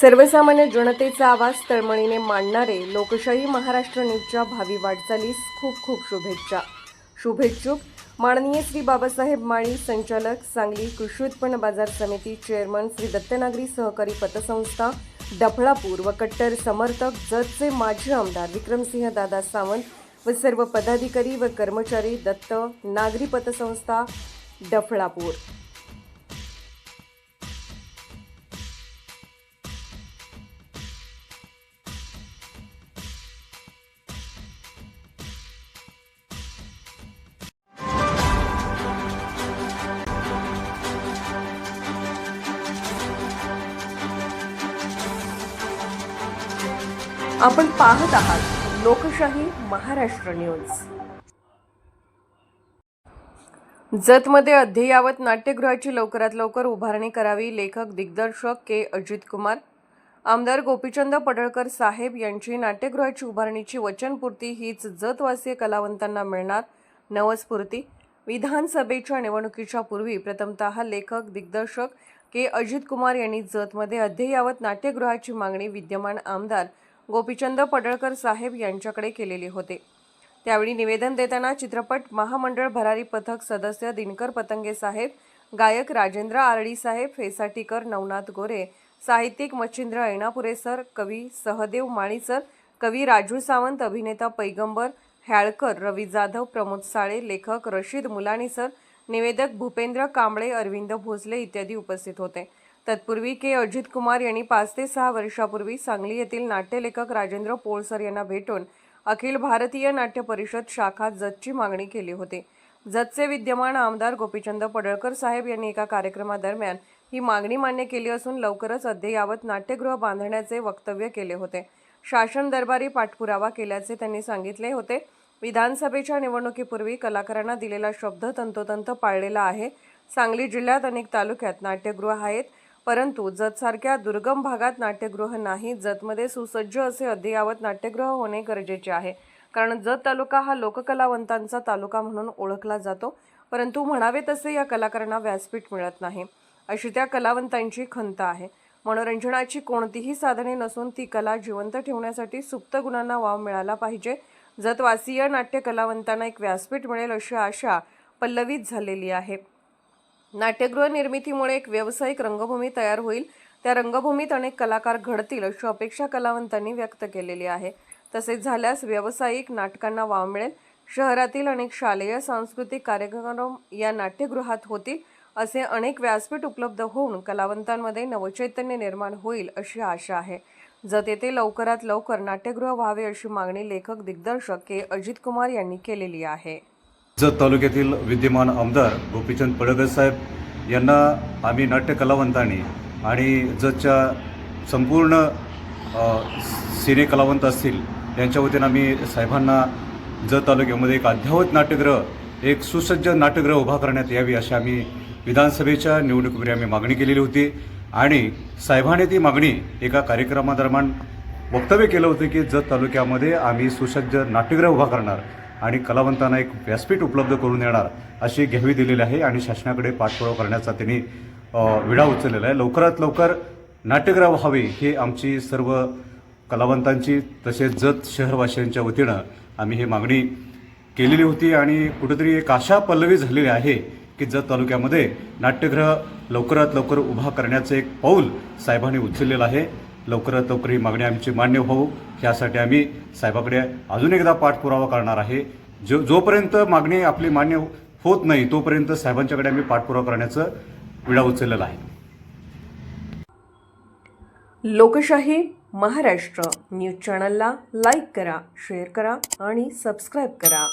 सर्वसामान्य जनतेचा आवाज तळमळीने मांडणारे लोकशाही महाराष्ट्र न्यूजच्या भावी वाटचालीस खूप खूप शुभेच्छा. शुभेच्छुक माननीय श्री बाबासाहेब माळी संचालक सांगली कृषी उत्पन्न बाजार समिती चेअरमन श्री दत्तनागरी सहकारी पतसंस्था डफळापूर व कट्टर समर्थक जतचे माजी आमदार विक्रमसिंह दादा सावंत व सर्व पदाधिकारी व कर्मचारी दत्त नागरी पतसंस्था डफळापूर. आपण पाहत आहात लोकशाही महाराष्ट्र न्यूज. जतमध्ये अध्ययावत नाट्यगृहाची लवकरात लवकर उभारणी करावी लेखक दिग्दर्शक के. अजित कुमार आमदार गोपीचंद पडळकर साहेब यांची नाट्यगृहाची उभारणीची वचनपूर्ती हीच जतवासीय कलावंतांना मिळणार नवस्फूर्ती. विधानसभेच्या निवडणुकीच्या पूर्वी प्रथमतः लेखक दिग्दर्शक के. अजित कुमार यांनी जतमध्ये अध्ययावत नाट्यगृहाची मागणी विद्यमान आमदार गोपीचंद पडळकर साहेब यांच्याकडे केलेले होते. त्यावेळी निवेदन देताना चित्रपट महामंडळ भरारी पथक सदस्य दिनकर पतंगे साहेब गायक राजेंद्र आरडी साहेब फेसाटीकर नवनाथ गोरे साहित्यिक मच्छिंद्र ऐनापुरे सर कवी सहदेव माळीसर कवी राजू सावंत अभिनेता पैगंबर हॅळकर रवी जाधव प्रमोद साळे लेखक रशीद मुलानी सर निवेदक भूपेंद्र कांबळे अरविंद भोसले इत्यादी उपस्थित होते. तत्पूर्वी के. अजित कुमार यांनी पाच ते सहा वर्षापूर्वी सांगली येथील नाट्यलेखक राजेंद्र पोळसर यांना भेटून अखिल भारतीय नाट्य परिषद शाखा जतची मागणी केली होती. जतचे विद्यमान आमदार गोपीचंद पडळकर साहेब यांनी एका कार्यक्रमादरम्यान ही मागणी मान्य केली असून लवकरच अद्ययावत नाट्यगृह बांधण्याचे वक्तव्य केले होते. शासन दरबारी पाठपुरावा केल्याचे त्यांनी सांगितले होते. विधानसभेच्या निवडणुकीपूर्वी कलाकारांना दिलेला शब्द तंतोतंत पाळलेला आहे. सांगली जिल्ह्यात अनेक तालुक्यात नाट्यगृह आहेत. परंतु जतसारख्या दुर्गम भागात नाट्यगृह नाही जतमध्ये सुसज्ज असे अद्ययावत नाट्यगृह होणे गरजेचे आहे. कारण जत तालुका हा लोककलावंतांचा तालुका म्हणून ओळखला जातो. परंतु म्हणावे तसे या कलाकारांना व्यासपीठ मिळत नाही. अशी त्या कलावंतांची खंत आहे. मनोरंजनाची कोणतीही साधने नसून ती कला जिवंत ठेवण्यासाठी सुप्त गुणांना वाव मिळाला पाहिजे. जतवासीय नाट्य कलावंतांना एक व्यासपीठ मिळेल अशी आशा पल्लवीत झालेली आहे. नाट्यगृह निर्मितीमुळे एक व्यावसायिक रंगभूमी तयार होईल. त्या रंगभूमीत अनेक कलाकार घडतील अशी अपेक्षा कलावंतांनी व्यक्त केलेली आहे. तसेच झाल्यास व्यावसायिक नाटकांना वाव मिळेल. शहरातील अनेक शालेय सांस्कृतिक कार्यक्रम या नाट्यगृहात होतील असे अनेक व्यासपीठ उपलब्ध होऊन कलावंतांमध्ये नवचैतन्य निर्माण होईल अशी आशा आहे. जत येथे लवकरात लवकर नाट्यगृह व्हावे अशी मागणी लेखक दिग्दर्शक के. अजित कुमार यांनी केलेली आहे. जत तालुक्यातील विद्यमान आमदार गोपीचंद पडळकर साहेब यांना आम्ही नाट्य कलावंतांनी आणि जतच्या संपूर्ण सिने कलावंत असतील यांच्या वतीनं आम्ही साहेबांना जत तालुक्यामध्ये एक अद्ययावत नाट्यगृह एक सुसज्ज नाट्यगृह उभा करण्यात यावी अशी आम्ही विधानसभेच्या निवडणुकीपूर्वी आम्ही मागणी केलेली होती आणि साहेबांनी ती मागणी एका कार्यक्रमादरम्यान वक्तव्य केलं होतं की जत तालुक्यामध्ये आम्ही सुसज्ज नाट्यगृह उभा करणार. आणि कलावंतांना एक व्यासपीठ उपलब्ध करून देणार अशी घ्यावी दिलेली आहे आणि शासनाकडे पाठपुरावा करण्याचा त्यांनी विडा उचललेला आहे. लवकरात लवकर नाट्यगृह व्हावे हे आमची सर्व कलावंतांची तसेच जत शहरवासियांच्या वतीनं आम्ही ही मागणी केलेली होती आणि कुठेतरी एक आशा पल्लवी झालेली आहे की जत तालुक्यामध्ये नाट्यगृह लवकरात लवकर उभा करण्याचं एक पाऊल साहेबांनी उचललेलं आहे. लवकरात लवकर ही मागणी आमची मान्य होऊ. यासाठी आम्ही साहेबाकडे अजून एकदा पाठपुरावा करणार आहे. जो जोपर्यंत मागणी आपली मान्य होत नाही तोपर्यंत साहेबांच्याकडे आम्ही पाठपुरावा करण्याचं विडा उचललेला आहे. लोकशाही महाराष्ट्र. न्यूज चॅनलला लाईक करा शेअर करा आणि सबस्क्राईब करा.